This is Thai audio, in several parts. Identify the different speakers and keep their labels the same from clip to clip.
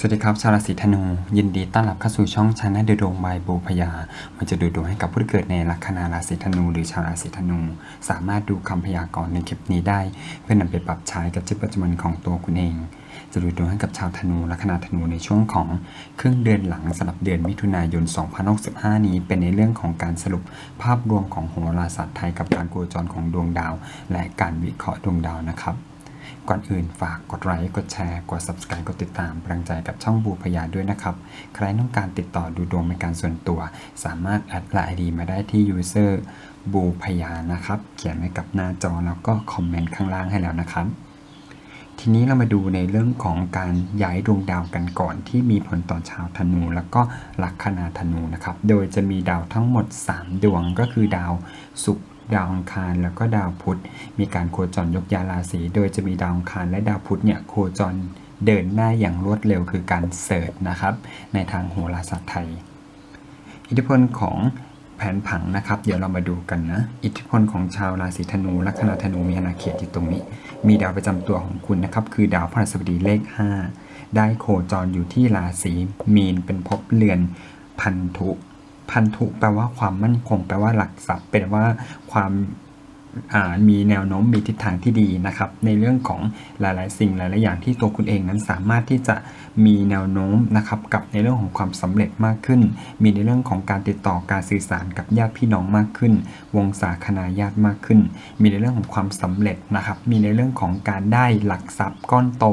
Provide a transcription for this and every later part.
Speaker 1: สวัสดีครับ ชาวราศีธนู ยินดีต้อนรับเข้าสู่ช่องชาแนลดูดวงบายบูพยา มันจะดูดวงให้กับผู้ที่เกิดในลัคนาราศีธนู หรือชาวราศีธนู สามารถดูคำพยากรณ์ในคลิปนี้ได้ เพื่อนำไปปรับใช้กับชีวิตประจำวันของตัวคุณเอง จะดูดวงให้กับชาวธนูลัคนาธนูในช่วงของครึ่งเดือนหลังสำหรับเดือนมิถุนายน 2065 นี้ เป็นในเรื่องของการสรุปภาพรวมของโหราศาสตร์ไทยกับการโคจรของดวงดาว และการวิเคราะห์ดวงดาวนะครับ ก่อนอื่นฝากกดไลค์ กดแชร์ กด subscribe กดติดตามกำลังใจกับช่องบูพยาด้วยนะครับ ใครต้องการติดต่อดูดวงเป็นการส่วนตัว สามารถแอดไลน์ดีมาได้ที่ user บูพยานะครับ เขียนไว้กับหน้าจอแล้วก็คอมเมนต์ข้างล่างให้แล้วนะครับ ทีนี้เรามาดูในเรื่องของการย้ายดวงดาวกันก่อนที่มีผลต่อชาวธนู แล้วก็ลัคนาธนูนะครับ โดยจะมีดาวทั้งหมด 3 ดวงก็คือดาวศุกร์ ดาวอังคารแล้วก็ดาวพุธ มีการโคจรยกย้ายราศี โดยจะมีดาวอังคารและดาวพุธเนี่ยโคจรเดินหน้าอย่างรวดเร็วคือการเสิร์ชนะครับ ในทางโหราศาสตร์ไทย อิทธิพลของแผนผังนะครับ เดี๋ยวเรามาดูกันนะ อิทธิพลของชาวราศีธนูลัคนาธนูมีอาณาเขตอยู่ตรงนี้ มีดาวประจำตัวของคุณนะครับ คือดาวพฤหัสบดีเลข 5 ได้โคจรอยู่ที่ราศีมีนเป็นภพเรือนพันธุ พันธุแปลว่าความมั่นคง แปลว่าหลักทรัพย์แปลว่าความ มีแนวโน้มมีทิศทางที่ดีนะครับ ในเรื่องของหลายๆ สิ่งหลาย ๆ อย่างที่ตัวคุณเองนั้นสามารถที่จะมีแนวโน้มนะครับกับในเรื่องของความสำเร็จมากขึ้น มีในเรื่องของการติดต่อการสื่อสารกับญาติพี่น้องมากขึ้น วงศาคณาญาติมากขึ้น มีในเรื่องของความสำเร็จนะครับ มีในเรื่องของการได้หลักทรัพย์ก้อนโต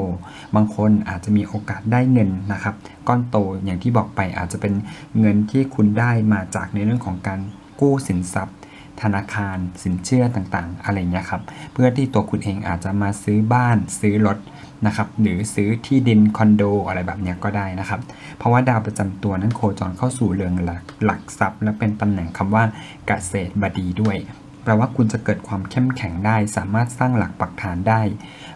Speaker 1: บางคนอาจจะมีโอกาสได้เงินนะครับก้อนโตอย่างที่บอกไปอาจจะเป็นเงินที่คุณได้มาจากในเรื่องของการกู้สินทรัพย์ ธนาคารสินเชื่อต่างๆ อะไรเงี้ยครับ เพื่อที่ตัวคุณเองอาจจะมาซื้อบ้านซื้อรถนะครับ หรือซื้อที่ดินคอนโดอะไรแบบเนี้ยก็ได้นะครับ เพราะว่าดาวประจำตัวนั้นโคจรเข้าสู่เรืองหลักหลักทรัพย์ และเป็นตำแหน่งคำว่าเกษตรบดีด้วย แปลว่าคุณจะเกิดความเข้มแข็งได้ สามารถสร้างหลักปักฐานได้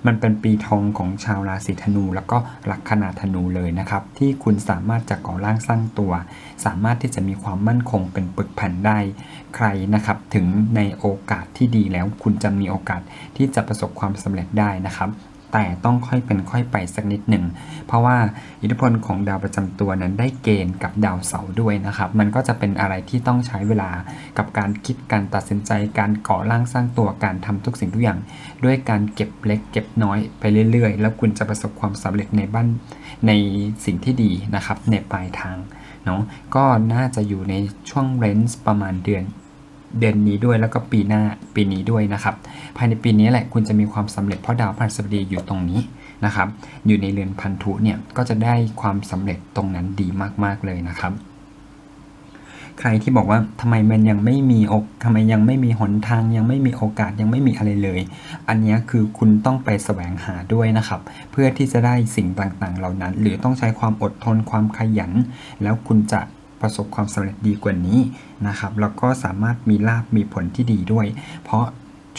Speaker 1: มันเป็นปีทองของชาวราศีธนู แล้วก็ลัคนาธนูเลยนะครับ ที่คุณสามารถจะก่อร่างสร้างตัว สามารถที่จะมีความมั่นคงเป็นปึกแผ่นได้ ใครนะครับถึงในโอกาสที่ดีแล้วคุณจะมีโอกาสที่จะประสบความสำเร็จได้นะครับ แต่ต้องค่อยเป็นค่อยไปสักนิดหนึ่ง เพราะว่าอิทธิพลของดาวประจำตัวนั้นได้เกณฑ์กับดาวเสาร์ด้วยนะครับ มันก็จะเป็นอะไรที่ต้องใช้เวลากับการคิดการตัดสินใจ การก่อร่างสร้างตัวการทำทุกสิ่งทุกอย่าง ด้วยการเก็บเล็ก เก็บน้อยไปเรื่อยๆ แล้วคุณจะประสบความสำเร็จในบ้านในสิ่งที่ดีนะครับในปลายทางเนาะก็น่าจะอยู่ในช่วงเรนจ์ประมาณเดือน เดือนนี้ด้วยแล้วก็ปีหน้าปีนี้ด้วยนะครับ ภายในปีนี้แหละคุณจะมีความสำเร็จเพราะดาวพฤหัสบดีอยู่ตรงนี้นะครับ อยู่ในเรือนพันธุเนี่ยก็จะได้ความสำเร็จตรงนั้นดีมากๆเลยนะครับ ใครที่บอกว่าทำไมมันยังไม่มีอกทำไมยังไม่มีหนทาง ยังไม่มีโอกาสยังไม่มีอะไรเลย อันนี้คือคุณต้องไปแสวงหาด้วยนะครับ เพื่อที่จะได้สิ่งต่างๆ เหล่านั้น หรือต้องใช้ความอดทนความขยัน แล้วคุณจะ ประสบความสำเร็จดีกว่านี้นะครับแล้วก็สามารถมีลาบมีผลที่ดีด้วย เพราะ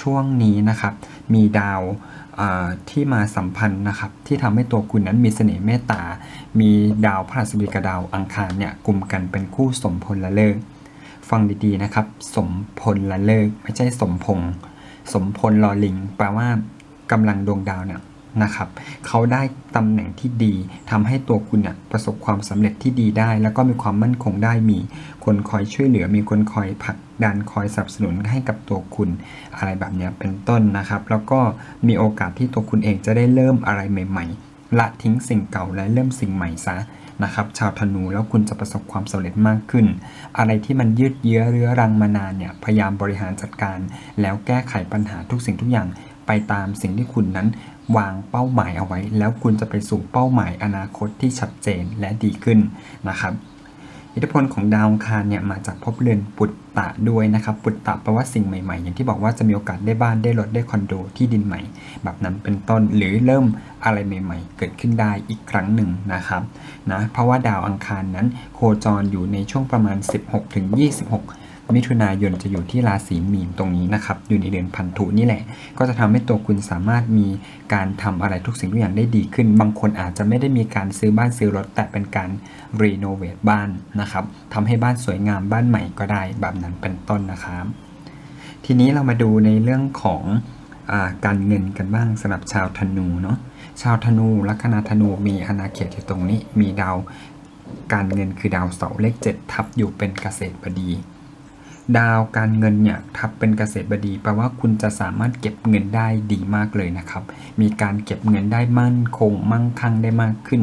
Speaker 1: ช่วงนี้นะครับมีดาวที่มาสัมพันธ์นะครับที่ทำให้ตัวคุณนั้นมีเสน่ห์เมตตา มีดาวพฤหัสบดีกับดาวอังคารเนี่ยกลุ่มกันเป็นคู่สมพลละเลิกฟังดีๆนะครับ สมพลละเลิกไม่ใช่สมพง สมพลลอลิง แปลว่ากำลังดวงดาวเนี่ย นะครับเขาได้ตำแหน่งที่ดีทำให้ตัวคุณเนี่ยประสบความสำเร็จที่ดีได้ แล้วก็มีความมั่นคงได้มีคนคอยช่วยเหลือ มีคนคอยผลักดันคอยสนับสนุนให้กับตัวคุณอะไรแบบเนี้ยเป็นต้นนะครับ แล้วก็มีโอกาสที่ตัวคุณเองจะได้เริ่มอะไรใหม่ ๆ ละทิ้งสิ่งเก่าและเริ่มสิ่งใหม่ซะนะครับชาวธนูแล้วคุณจะประสบความสำเร็จมากขึ้น อะไรที่มันยืดเยื้อเรื้อรังมานานเนี่ยพยายามบริหารจัดการ แล้วแก้ไขปัญหาทุกสิ่งทุกอย่าง ไปตามสิ่งที่คุณนั้นวางเป้าหมายเอาไว้ แล้วคุณจะไปสู่เป้าหมายอนาคตที่ชัดเจนและดีขึ้นนะครับอิทธิพลของดาวอังคารเนี่ยมาจากภพเรือนปุตตะด้วยนะครับ ปุตตะแปลว่าสิ่งใหม่ๆ อย่างที่บอกว่าจะมีโอกาสได้บ้านได้รถได้คอนโดที่ดินใหม่ แบบนั้นเป็นต้นหรือเริ่มอะไรใหม่ ๆ เกิดขึ้นได้อีกครั้งหนึ่งนะครับนะเพราะว่าดาวอังคารนั้นโคจรอยู่ในช่วงประมาณ 16-26 มิถุนายนจะอยู่ที่ราศีมีนตรงนี้นะครับ อยู่ในเดือนพันธุนี่แหละ ก็จะทำให้ตัวคุณสามารถมีการทำอะไรทุกสิ่งทุกอย่างได้ดีขึ้น บางคนอาจจะไม่ได้มีการซื้อบ้านซื้อรถ แต่เป็นการรีโนเวทบ้านนะครับทำให้บ้านสวยงามบ้านใหม่ก็ได้แบบนั้นเป็นต้นนะครับ ทีนี้เรามาดูในเรื่องของอการเงินกันบ้างสำหรับชาวธนูเนาะชาวธนูลัคนาธนูมีอาณาเขตอยู่ตรงนี้มีดาวการเงินคือดาวเสาร์เลข 7 ทับอยู่เป็นเกษตรบดี ดาวการเงินเนี่ยทับเป็นเกษตรบดีแปลว่าคุณจะสามารถเก็บเงินได้ดีมากเลยนะครับ มีการเก็บเงินได้มั่นคงมั่งคั่งได้มากขึ้น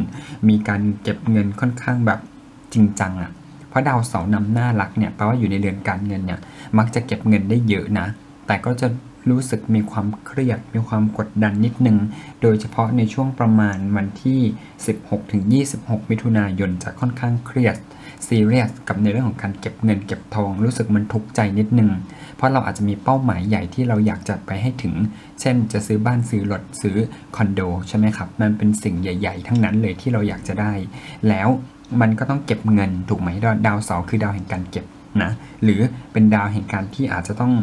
Speaker 1: มีการเก็บเงินค่อนข้างแบบจริงจังอะ่ะเพราะดาวเสาร์นำหน้ารักเนี่ยแปลว่าอยู่ในเดือนการเงินเนี่ยมักจะเก็บเงินได้เยอะนะ แต่ก็จะ รู้สึกมีความเครียด มีความกดดันนิดนึง โดยเฉพาะในช่วงประมาณวันที่ 16-26 มิถุนายนจะค่อนข้างเครียดซีเรียสกับในเรื่องของการเก็บเงินเก็บทองรู้สึกมันทุกข์ใจนิดนึง เพราะเราอาจจะมีเป้าหมายใหญ่ที่เราอยากจะไปให้ถึง เช่น จะซื้อบ้านซื้อรถซื้อคอนโดใช่ไหมครับ มันเป็นสิ่งใหญ่ ๆ ทั้งนั้นเลยที่เราอยากจะได้ แล้วมันก็ต้องเก็บเงินถูกไหมดาวเสาร์คือดาวแห่งการเก็บ นะหรือเป็นดาวแห่งการที่อาจจะต้อง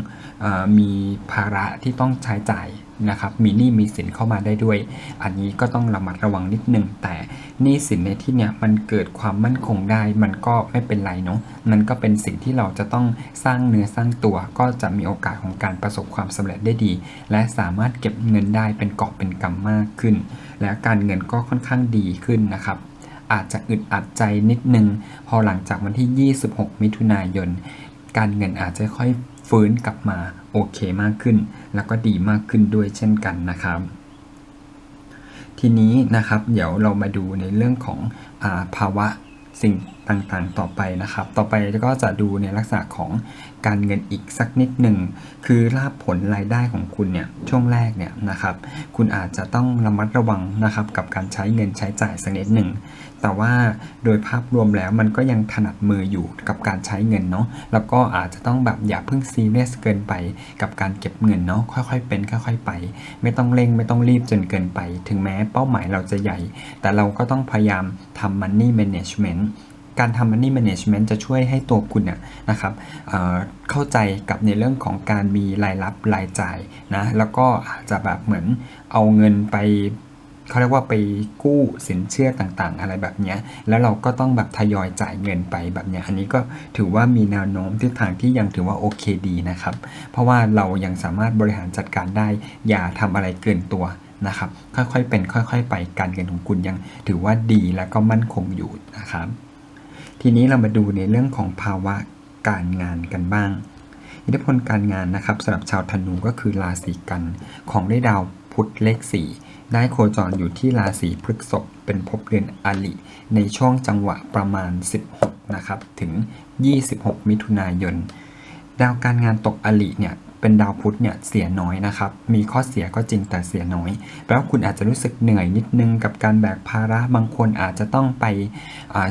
Speaker 1: อมีภาระที่ต้องใช้จ่ายนะครับมีหนี้มีสินเข้ามาได้ด้วย อันนี้ก็ต้องระมัดระวังนิดนึง แต่หนี้สินในที่เนี้ยมันเกิดความมั่นคงได้ มันก็ไม่เป็นไรเนาะมันก็เป็นสิ่งที่เราจะต้องสร้างเนื้อสร้างตัว ก็จะมีโอกาสของการประสบความสำเร็จได้ดี และสามารถเก็บเงินได้เป็นกอบเป็นกำมากขึ้น และการเงินก็ค่อนข้างดีขึ้นนะครับ อาจจะอึดอัดใจนิดนึง พอหลังจากวันที่ 26 มิถุนายน การเงินอาจจะค่อยฟื้นกลับมาโอเคมากขึ้น แล้วก็ดีมากขึ้นด้วยเช่นกันนะครับ ทีนี้นะครับเดี๋ยวเรามาดูในเรื่องของอาภาวะสิ่ง ต่างๆ ต่อไปนะครับ ต่อไปก็จะดูในลักษณะของการเงินอีกสักนิดหนึ่ง คือลาบผลรายได้ของคุณเนี่ยช่วงแรกเนี่ยนะครับคุณอาจจะต้องระมัดระวังนะครับกับการใช้เงินใช้จ่ายสักนิดหนึ่ง แต่ว่าโดยภาพรวมแล้วมันก็ยังถนัดมืออยู่กับการใช้เงินเนาะแล้วก็อาจจะต้องแบบอย่าเพิ่งซีเรียสเกินไปกับการเก็บเงินเนาะค่อยๆเป็นค่อยๆไป ไม่ต้องเร่งไม่ต้องรีบจนเกินไป ถึงแม้เป้าหมายเราจะใหญ่ แต่เราก็ต้องพยายามทำ money management การทำ money management จะช่วยให้ตัวคุณเนี่ยนะครับเเข้าใจกับในเรื่องของการมีรายรับรายจ่ายนะแล้วก็อาจจะแบบเหมือนเอาเงินไปเขาเรียกว่าไปกู้สินเชื่อต่างๆ อะไรแบบนี้แล้วเราก็ต้องแบบทยอยจ่ายเงินไปแบบนี้อันนี้ก็ถือว่ามีแนวโน้มทิศทางที่ยังถือว่าโอเคดีนะครับ เพราะว่าเรายังสามารถบริหารจัดการได้ อย่าทำอะไรเกินตัวนะครับ ค่อยๆเป็นค่อย ๆ ไปการเงินของคุณยังถือว่าดีและก็มั่นคงอยู่นะครับ ทีนี้เรามาดูในเรื่องของภาวะการงานกันบ้าง อิทธิพลการงานนะครับสำหรับชาวธนูก็คือราศีกัน ของได้ดาวพุธเลข 4 ได้โคจรอยู่ที่ราศีพฤษภเป็นภพเรือนอลิ ในช่วงจังหวะประมาณ 16 นะครับ ถึง 26 มิถุนายน ดาวการงานตกอลิเนี่ย เป็นดาวพุธเนี่ยเสียน้อยนะครับ มีข้อเสียก็จริงแต่เสียน้อย แปลว่าคุณอาจจะรู้สึกเหนื่อยนิดนึงกับการแบกภาระ บางคนอาจจะต้องไป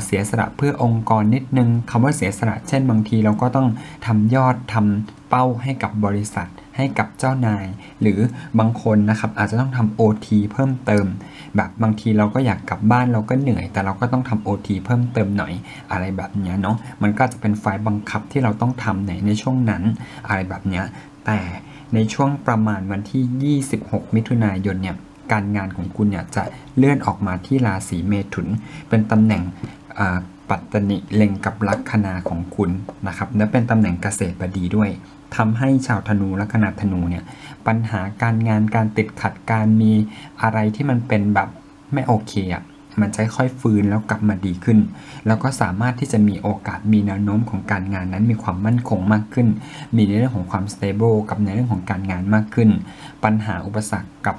Speaker 1: เสียสละเพื่อองค์กรนิดนึงคำว่าเสียสละเช่นบางทีเราก็ต้องทำยอดทำเป้าให้กับบริษัท ให้กับเจ้านาย หรือบางคนนะครับอาจจะต้องทำ OT เพิ่มเติม แบบบางทีเราก็อยากกลับบ้านเราก็เหนื่อย แต่เราก็ต้องทำ OT เพิ่มเติมหน่อยอะไรแบบนี้เนาะมันก็จะเป็นไฟล์บังคับที่เราต้องทำในในช่วงนั้นอะไรแบบนี้ แต่ในช่วงประมาณวันที่ 26 มิถุนายนเนี่ยการงานของคุณเนี่ยจะเลื่อนออกมาที่ราศีเมถุน เป็นตำแหน่งปัตตนิเล็งกับลัคนาของคุณนะครับและเป็นตำแหน่งเกษตรบดีด้วยทำให้ชาวธนูลัคนาธนูเนี่ยปัญหาการงานการติดขัดการมีอะไรที่มันเป็นแบบไม่โอเคอะ มันจะค่อยฟื้นแล้วกลับมาดีขึ้น แล้วก็สามารถที่จะมีโอกาสมีแนวโน้มของการงานนั้นมีความมั่นคงมากขึ้น มีในเรื่องของความ stable กับในเรื่องของการงานมากขึ้น ปัญหาอุปสรรคกับ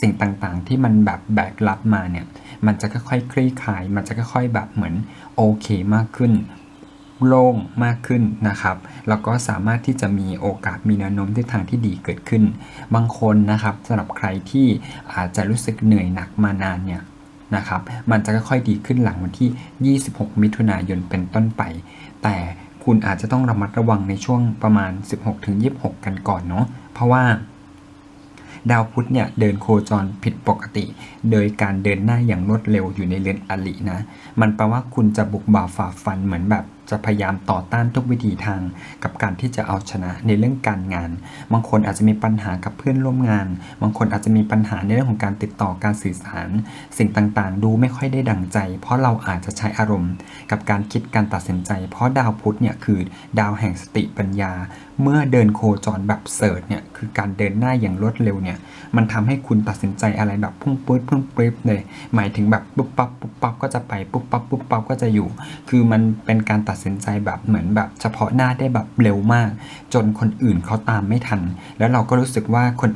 Speaker 1: สิ่งต่างๆ ที่มันแบบแบกรับมาเนี่ย มันจะค่อยๆคลี่คลาย มันจะค่อยๆแบบเหมือนโอเคมากขึ้นโล่งมากขึ้นนะครับ แล้วก็สามารถที่จะมีโอกาสมีแนวโน้มทิศทางที่ดีเกิดขึ้น บางคนนะครับสำหรับใครที่อาจจะรู้สึกเหนื่อยหนักมานานเนี่ย นะครับ มันจะค่อยๆดีขึ้นหลังวันที่ 26 มิถุนายนเป็นต้นไป แต่คุณอาจจะต้องระมัดระวังในช่วงประมาณ 16-26 กันก่อนเนาะ เพราะว่าดาวพุธเนี่ยเดินโคจรผิดปกติ โดยการเดินหน้าอย่างรวดเร็วอยู่ในเรือนอลินะ มันแปลว่าคุณจะบุกบ่าฝ่าฟันเหมือนแบบ จะพยายามต่อต้านทุกวิธีทางกับการที่จะเอาชนะในเรื่องการงาน บางคนอาจจะมีปัญหากับเพื่อนร่วมงาน บางคนอาจจะมีปัญหาในเรื่องของการติดต่อการสื่อสาร สิ่งต่างๆ ดูไม่ค่อยได้ดังใจ เพราะเราอาจจะใช้อารมณ์ กับการคิดการตัดสินใจ เพราะดาวพุธเนี่ยคือดาวแห่งสติปัญญา เมื่อเดินโคจรแบบเสิร์ชเนี่ยคือการเดินหน้าอย่างรวดเร็วเนี่ยมันทำให้คุณตัดสินใจอะไรแบบพุ่งปื๊ดพุ่งปริ๊บเลยหมายถึงแบบปุ๊บปั๊บปุ๊บปั๊บก็จะไปปุ๊บปั๊บปุ๊บปั๊บก็จะอยู่ คือมันเป็นการตัดสินใจแบบเหมือนแบบเฉพาะหน้าได้แบบเร็วมาก จนคนอื่นเขาตามไม่ทัน แล้วเราก็รู้สึกว่าคน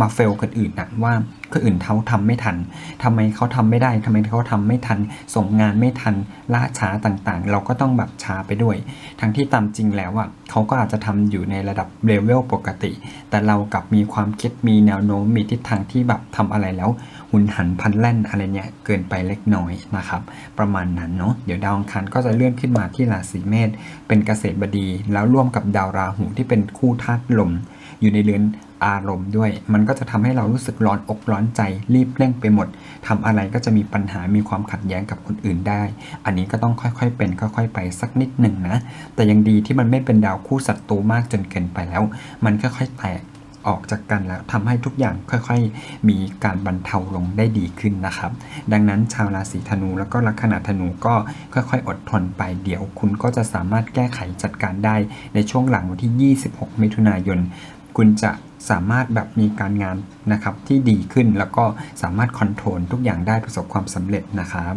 Speaker 1: มาเฟลคนอื่นนะว่าคนอื่นเขาทำไม่ทันทำไมเขาทำไม่ได้ทำไมเขาทำไม่ทัน ส่งงานไม่ทันล่าช้าต่างๆ เราก็ต้องแบบช้าไปด้วย ทั้งที่ตามจริงแล้วอะเขาก็อาจจะทำอยู่ในระดับเลเวลปกติ แต่เรากลับมีความคิดมีแนวโน้มมีทิศทางที่แบบทำอะไรแล้ว หุนหันพลันแล่นอะไรเนี่ยเกินไปเล็กน้อยนะครับ ประมาณนั้นเนาะเดี๋ยวดาวอังคารก็จะเลื่อนขึ้นมาที่ราศีเมษเป็นเกษตรบดี แล้วร่วมกับดาวราหูที่เป็นคู่ธาตุลม อยู่ในเรือนอารมณ์ด้วย มันก็จะทำให้เรารู้สึกร้อนอกร้อนใจรีบเร่งไปหมดทำอะไรก็จะมีปัญหามีความขัดแย้งกับคนอื่นได้ อันนี้ก็ต้องค่อยๆเป็นค่อยๆไปสักนิดหนึ่งนะ แต่ยังดีที่มันไม่เป็นดาวคู่ศัตรูมากจนเกินไปแล้ว มันค่อยๆแตกออกจากกันแล้วทำให้ทุกอย่างค่อยๆ มีการบรรเทาลงได้ดีขึ้นนะครับ ดังนั้นชาวราศีธนูแล้วก็ลัคนาธนูก็ค่อยๆ อดทนไปเดี๋ยวคุณก็จะสามารถแก้ไขจัดการได้ในช่วงหลังวันที่ 26 มิถุนายน คุณจะสามารถแบบมีการงานนะครับที่ดีขึ้นแล้วก็สามารถคอนโทรลทุกอย่างได้ประสบความสำเร็จนะครับ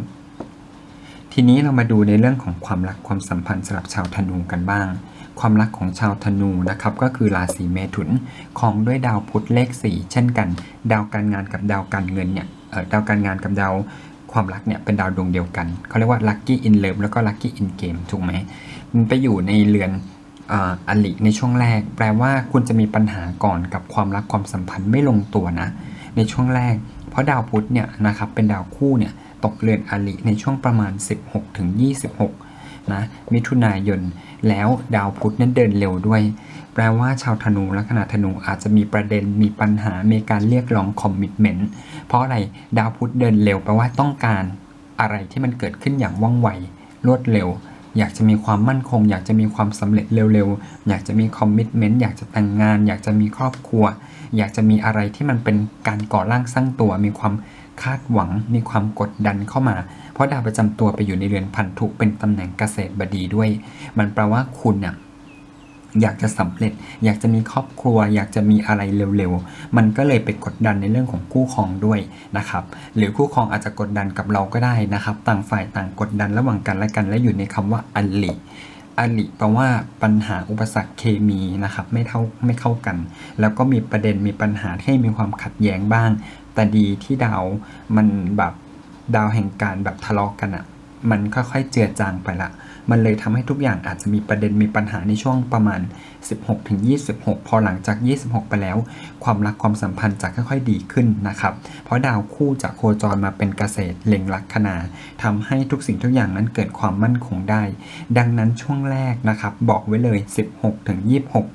Speaker 1: ทีนี้เรามาดูในเรื่องของความรักความสัมพันธ์สำหรับชาวธนูกันบ้าง ความรักของชาวธนูนะครับก็คือราศีเมถุนของด้วยดาวพุธเลข4เช่นกัน ดาวการงานกับดาวการเงินเนี่ยเอ่อดาวการงานกับดาวความรักเนี่ยเป็นดาวดวงเดียวกันเขาเรียกว่า lucky in love แล้วก็ lucky in game ถูกไหมมันไปอยู่ในเรือน อลิในช่วงแรก แปลว่าคุณจะมีปัญหาก่อนกับความรักความสัมพันธ์ไม่ลงตัวนะ ในช่วงแรก เพราะดาวพุธเนี่ยนะครับเป็นดาวคู่เนี่ยตกเรือนอลิในช่วงประมาณ 16ถึง26นะมิถุนายน แล้วดาวพุธนั้นเดินเร็วด้วย แปลว่าชาวธนูและขณะธนูอาจจะมีประเด็นมีปัญหามีการเรียกร้องคอมมิชเมนต์เพราะอะไรดาวพุธเดินเร็วแปลว่าต้องการอะไรที่มันเกิดขึ้นอย่างว่องไวรวดเร็ว อยากจะมีความมั่นคง อยากจะมีความสำเร็จเร็วๆ อยากจะมีคอมมิชเมนต์อยากจะแต่งงาน อยากจะมีครอบครัว อยากจะมีอะไรที่มันเป็นการก่อร่างสร้างตัว มีความคาดหวัง มีความกดดันเข้ามา เพราะดาวประจำตัวไปอยู่ในเรือนพันธุเป็นตำแหน่งเกษตรบดีด้วย มันแปลว่าคุณเนี่ย อยากจะสำเร็จ อยากจะมีครอบครัว อยากจะมีอะไรเร็วๆ มันก็เลยไปกดดันในเรื่องของคู่ครองด้วยนะครับ หรือคู่ครองอาจจะกดดันกับเราก็ได้นะครับ ต่างฝ่ายต่างกดดันระหว่างกันและกัน และอยู่ในคำว่าอัลิอลิแปลว่าปัญหาอุปสรรคเคมีนะครับไม่เท่าไม่เข้ากัน แล้วก็มีประเด็นมีปัญหาที่มีความขัดแย้งบ้าง แต่ดีที่ดาวมันแบบดาวแห่งการแบบทะเลาะกันอะ่ะ มันค่อยๆเจือจางไปละ มันเลยทำให้ทุกอย่างอาจจะมีประเด็นมีปัญหาในช่วงประมาณ 16ถึง26 พอหลังจาก 26 ไปแล้ว ความรักความสัมพันธ์จะค่อยๆดีขึ้นนะครับ เพราะดาวคู่จะโคจรมาเป็นเกษตรเล็งลักคนาทำให้ทุกสิ่งทุกอย่างนั้นเกิดความมั่นคงได้ ดังนั้นช่วงแรกนะครับ บอกไว้เลย 16ถึง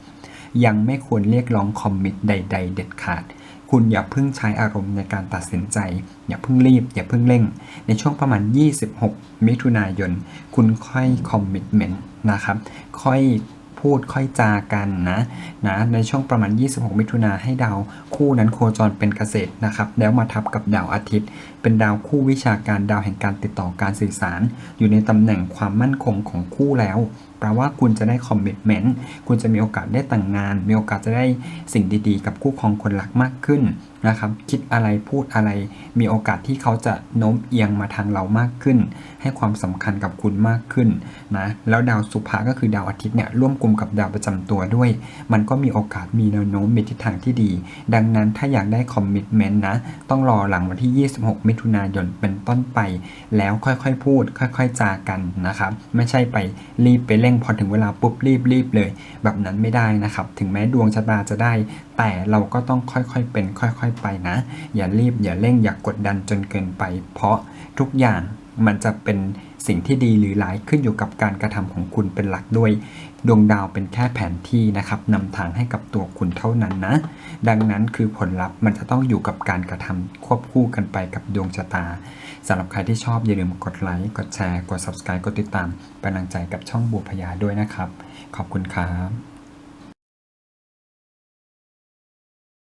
Speaker 1: 26 ยังไม่ควรเรียกร้องคอมมิตใด ๆ เด็ดขาด คุณอย่าเพิ่งใช้อารมณ์ในการตัดสินใจ อย่าเพิ่งรีบ อย่าเพิ่งเร่ง ในช่วงประมาณ 26 มิถุนายน คุณค่อยคอมมิตเมนต์นะครับ ค่อยพูดค่อยจากันนะนะในช่วงประมาณ 26 มิถุนาให้ดาวคู่นั้นโคจรเป็นเกษตรนะครับ แล้วมาทับกับดาวอาทิตย์ เป็นดาวคู่วิชาการดาวแห่งการติดต่อการสื่อสาร อยู่ในตำแหน่งความมั่นคงของคู่แล้ว แปลว่าคุณจะได้คอมมิชเมนต์คุณจะมีโอกาสได้แต่งงาน มีโอกาสจะได้สิ่งดีๆ กับคู่ครองคนรักมากขึ้นนะครับ คิดอะไรพูดอะไร มีโอกาสที่เขาจะโน้มเอียงมาทางเรามากขึ้น ให้ความสำคัญกับคุณมากขึ้นนะแล้วดาวสุภาก็คือดาวอาทิตย์เนี่ยร่วมกลุ่มกับดาวประจำตัวด้วย มันก็มีโอกาสมีแนวโน้มมีทิศทางที่ดี ดังนั้นถ้าอยากได้คอมมิชเมนต์นะต้องรอหลังวันที่ 26 มิถุนายนเป็นต้นไป แล้วค่อยๆพูด ค่อย ๆจากันนะครับไม่ใช่ไปรีบไปเร่งพอถึงเวลาปุ๊บรีบรีบเลย แบบนั้นไม่ได้นะครับ ถึงแม้ดวงชะตาจะได้ แต่เราก็ต้องค่อยๆเป็น ค่อยๆไปนะ อย่ารีบอย่าเร่งอย่ากกดดันจนเกินไป เพราะทุกอย่างมันจะเป็น สิ่งที่ดีหรือร้ายขึ้นอยู่กับการกระทำของคุณเป็นหลักด้วย ดวงดาวเป็นแค่แผนที่นะครับนำทางให้กับตัวคุณเท่านั้นนะ ดังนั้นคือผลลัพธ์มันจะต้องอยู่กับการกระทำควบคู่กันไปกับดวงชะตาสำหรับใครที่ชอบอย่าลืมกดไลค์กดแชร์กด subscribe กดติดตามเป็นกำลังใจกับช่องบัวพยาด้วยนะครับ ขอบคุณครับ